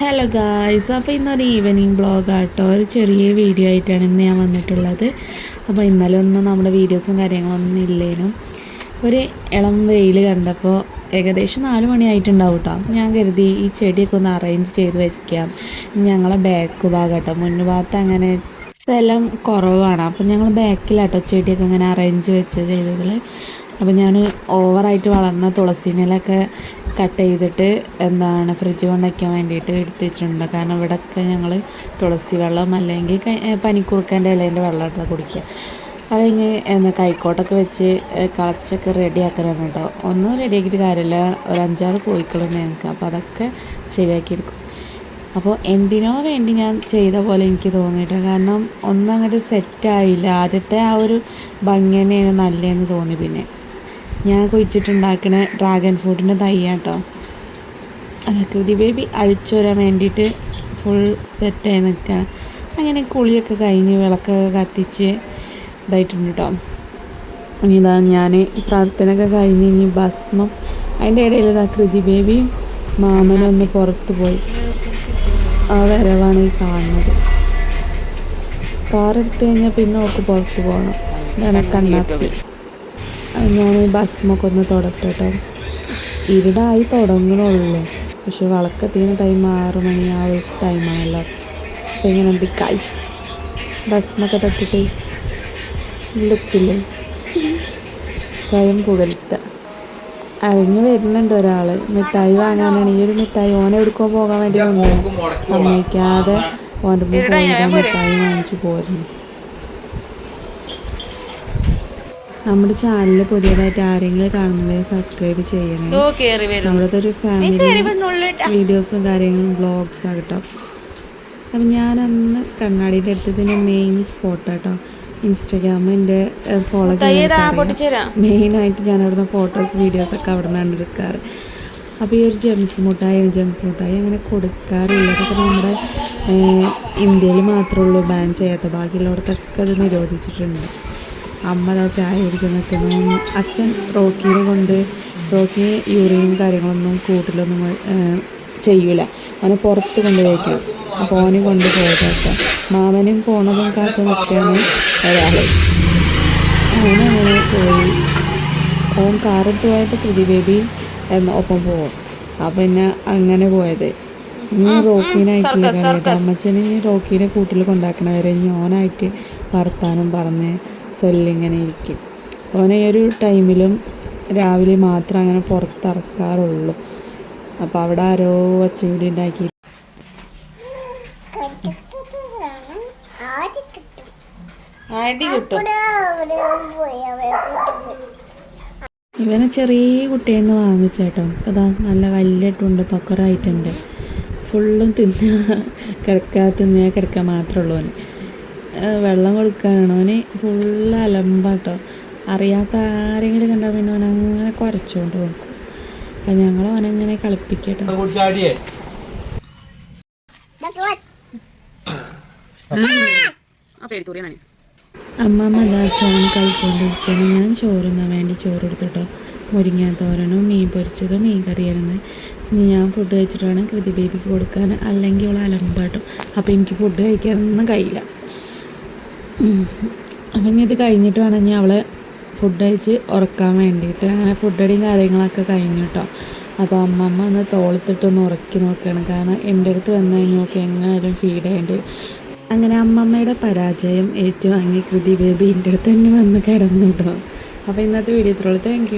Hello guys അപ്പോൾ ഇന്നൊരു evening blog ആട്ടോ. ഒരു ചെറിയ വീഡിയോ ആയിട്ടാണ് ഇന്ന് ഞാൻ വന്നിട്ടുള്ളത്. അപ്പോൾ ഇന്നലെ ഒന്നും നമ്മുടെ വീഡിയോസും കാര്യങ്ങളൊന്നും ഇല്ലേനും. ഒരു ഇളം വെയിൽ കണ്ടപ്പോൾ ഏകദേശം നാല് മണിയായിട്ടുണ്ടാവും കേട്ടോ ഞാൻ കരുതി ഈ ചെടിയൊക്കെ ഒന്ന് അറേഞ്ച് ചെയ്ത് വയ്ക്കാം ഞങ്ങളെ ബാക്ക് ഭാഗം കേട്ടോ അങ്ങനെ സ്ഥലം കുറവാണ്. അപ്പം ഞങ്ങൾ ബാക്കിലാട്ടോ ചെടിയൊക്കെ അങ്ങനെ അറേഞ്ച് വെച്ച് ചെയ്തതിൽ അപ്പോൾ ഞാൻ ഓവറായിട്ട് വളർന്ന തുളസീനിലൊക്കെ കട്ട് ചെയ്തിട്ട് എന്താണ് ഫ്രിഡ്ജ് കൊണ്ട് വയ്ക്കാൻ വേണ്ടിയിട്ട് എടുത്തിട്ടുണ്ട്. കാരണം ഇവിടെയൊക്കെ ഞങ്ങൾ തുളസി വെള്ളം അല്ലെങ്കിൽ പനിക്കുറുക്കന്റെ ഇലേന്റെ വെള്ളമൊക്കെ കുടിക്കുക. അതിന് എന്താ കൈക്കോട്ടൊക്കെ വെച്ച് കളച്ചൊക്കെ റെഡിയാക്കാനാണ് കേട്ടോ. ഒന്നും റെഡിയാക്കിയിട്ട് കാര്യമില്ല. ഒരു അഞ്ചാറ് കോഴിക്കളുണ്ട് ഞങ്ങൾക്ക്. അപ്പോൾ അതൊക്കെ ശരിയാക്കി എടുക്കും. അപ്പോൾ എന്തിനോ വേണ്ടി ഞാൻ ചെയ്ത പോലെ എനിക്ക് തോന്നിയിട്ട് കാരണം ഒന്നും അങ്ങോട്ട് സെറ്റായില്ല ആദ്യത്തെ ആ ഒരു ഭംഗി തന്നെയാണ് നല്ലതെന്ന് തോന്നി പിന്നെ. ഞാൻ കുഴിച്ചിട്ടുണ്ടാക്കുന്ന ഡ്രാഗൺ ഫ്രൂട്ടിന്റെ തൈയാട്ടോ. അതൊക്കെ ഒരു ബേബി അഴിച്ചു വരാൻ വേണ്ടിയിട്ട് ഫുൾ സെറ്റായി നിൽക്കുകയാണ് അങ്ങനെ കുളിയൊക്കെ കഴിഞ്ഞ് വിളക്കൊക്കെ കത്തിച്ച് ഇതായിട്ടുണ്ട് കേട്ടോ ഇതാ ഞാൻ പ്രാർത്ഥനയൊക്കെ കഴിഞ്ഞ് ഇനി ഭസ്മം. അതിന്റെ ഇടയിൽ ഇതാ കൃതി ബേബിയും മാമനൊന്ന് പുറത്ത് പോയി. ആ വരവാണ് ഈ കാണുന്നത്. കാർ എടുത്തു കഴിഞ്ഞാൽ പിന്നെ ഓക്ക് പുറത്ത് പോകണം ഇതാണ് കണ്ണാപ്പി. ഞാൻ ഭസ്മൊക്കെ ഒന്ന് തുടക്കട്ടെ കേട്ടോ ഇരുടായി തുടങ്ങണുള്ളൂ. പക്ഷെ വളക്കത്തിന് ടൈം ആറ് മണി ആ ഒരു ടൈമാണല്ലോ അപ്പം ഇങ്ങനെ എന്ത് കൈ ഭസ്മൊക്കെ തട്ടിട്ട് ലുക്കില്ലേ സ്വയം പുകഴ്ത്ത. അഴിഞ്ഞ് വരുന്നുണ്ട് ഒരാൾ മിഠായി വാങ്ങാനാണ്. ഈ ഒരു മിഠായി ഓനെ എടുക്കാൻ പോകാൻ വേണ്ടി വന്നു. സമ്മതിക്കാതെ ഓന്റെ മിഠായി വാങ്ങിച്ചു പോരുന്നു. നമ്മുടെ ചാനൽ പുതിയതായിട്ട് ആരെങ്കിലും കാണുന്നത് സബ്സ്ക്രൈബ് ചെയ്യണം. നമ്മളത്തെ ഒരു ഫാമിലി വീഡിയോസും കാര്യങ്ങളും ബ്ലോഗ്സ് ആകട്ടോ അപ്പം ഞാനന്ന് കണ്ണാടിന്റെ അടുത്തതിന്റെ മെയിൻ സ്പോട്ട് കേട്ടോ. ഇൻസ്റ്റാഗ്രാമിൽ എന്റെ ഫോളോ ചെയ്യാൻ മെയിനായിട്ട് ഞാൻ അവിടുന്ന് ഫോട്ടോസ് വീഡിയോസൊക്കെ അവിടെ നിന്നാണ് എടുക്കാറ്. അപ്പോൾ ഈ ഒരു ജംസ് മുട്ടായി ജംസ് മുട്ടായി അങ്ങനെ കൊടുക്കാറില്ല അതൊക്കെ നമ്മുടെ ഇന്ത്യയിൽ മാത്രമേ ഉള്ളൂ ബാൻ ചെയ്യാത്ത. ബാക്കിയുള്ളവർക്കൊക്കെ അത് നിരോധിച്ചിട്ടുണ്ട്. അമ്മ ചായ കുടിച്ചു നിൽക്കുന്നു അച്ഛൻ റോക്കിനെ കൊണ്ട് റോക്കി യൂറിനും കാര്യങ്ങളൊന്നും കൂട്ടിലൊന്നും ചെയ്യൂല. അവനെ പുറത്ത് കൊണ്ട് വയ്ക്കണം. അപ്പോൾ ഓനെ കൊണ്ട് പോയതൊക്കെ മാമനും പോണതും കാത്തു നിൽക്കുകയാണ് ഒരാൾ അവനങ്ങനെ പോയി. ഓൻ കാറിട്ട് പോയപ്പോൾ കൃതി ബേബി ഒപ്പം പോകും അപ്പം പിന്നെ അങ്ങനെ പോയത്. ഇനി റോക്കീനായിട്ടില്ല അമ്മച്ചനെ ഇനി റോക്കീനെ കൂട്ടിൽ കൊണ്ടാക്കണവരെ ഇനി ഓനായിട്ട് വർത്താനം പറഞ്ഞ് സൊല്ലിങ്ങനെ ഇരിക്കും ഓനെ ഒരു ടൈമിലും രാവിലെ മാത്രം അങ്ങനെ പുറത്തിറക്കാറുള്ളൂ. അപ്പോൾ അവിടെ ആരോ അച്ചുകൂടി ഉണ്ടാക്കി. ഇവനെ ചെറിയ കുട്ടിയെന്ന് വാങ്ങിച്ചേട്ടോ അതാ നല്ല വലിയ ഇട്ടുണ്ട് പക്കറായിട്ടുണ്ട് ഫുള്ളും തിന്നുക കിടക്കുക തിന്നുക കിടക്കുക മാത്രമേ ഉള്ളൂ വെള്ളം കൊടുക്കാനാണ്. അവന് ഫുള്ള് അലമ്പാട്ടോ. അറിയാത്ത ആരെങ്കിലും കണ്ടാൽ പിന്നെ അവൻ അങ്ങനെ കുറച്ചുകൊണ്ട് നോക്കും. അപ്പം ഞങ്ങൾ അവനങ്ങനെ കളിപ്പിക്കട്ടോ. അമ്മമ്മ എന്താ ഫോൺ കളിച്ചുകൊണ്ടിരിക്കുകയാണ് ഞാൻ ചോറുന്നാൻ വേണ്ടി ചോറ് എടുത്തിട്ടോ മുരിങ്ങ തോരനും മീൻ പൊരിച്ചതും മീൻ കറിയായിരുന്നു. ഇനി ഞാൻ ഫുഡ് കഴിച്ചിട്ടാണ് കൃതി ബേബിക്ക് കൊടുക്കാൻ. അല്ലെങ്കിൽ അവൾ അലമ്പാട്ടും. അപ്പോൾ എനിക്ക് ഫുഡ് കഴിക്കാനൊന്നും കഴിയില്ല. ഇനി ഇത് കഴിഞ്ഞിട്ട് വേണം ഇനി അവളെ ഫുഡ് കഴിച്ച് ഉറക്കാൻ വേണ്ടിയിട്ട്. അങ്ങനെ ഫുഡടിയും കാര്യങ്ങളൊക്കെ കഴിഞ്ഞു കേട്ടോ അപ്പോൾ അമ്മമ്മ ഒന്ന് തോളത്തിട്ടൊന്ന് ഉറക്കി നോക്കുകയാണ് കാരണം എന്റെ അടുത്ത് വന്നു കഴിഞ്ഞാൽ നോക്കി എങ്ങനെയാലും ഫീഡ് ചെയ്യേണ്ടി അങ്ങനെ അമ്മമ്മയുടെ പരാജയം ഏറ്റുവാങ്ങി കൃതി ബേബി എന്റെ അടുത്ത് തന്നെ വന്ന് കിടന്നു കേട്ടോ അപ്പോൾ ഇന്നത്തെ വീഡിയോ ഇത്രയുള്ളൂ താങ്ക്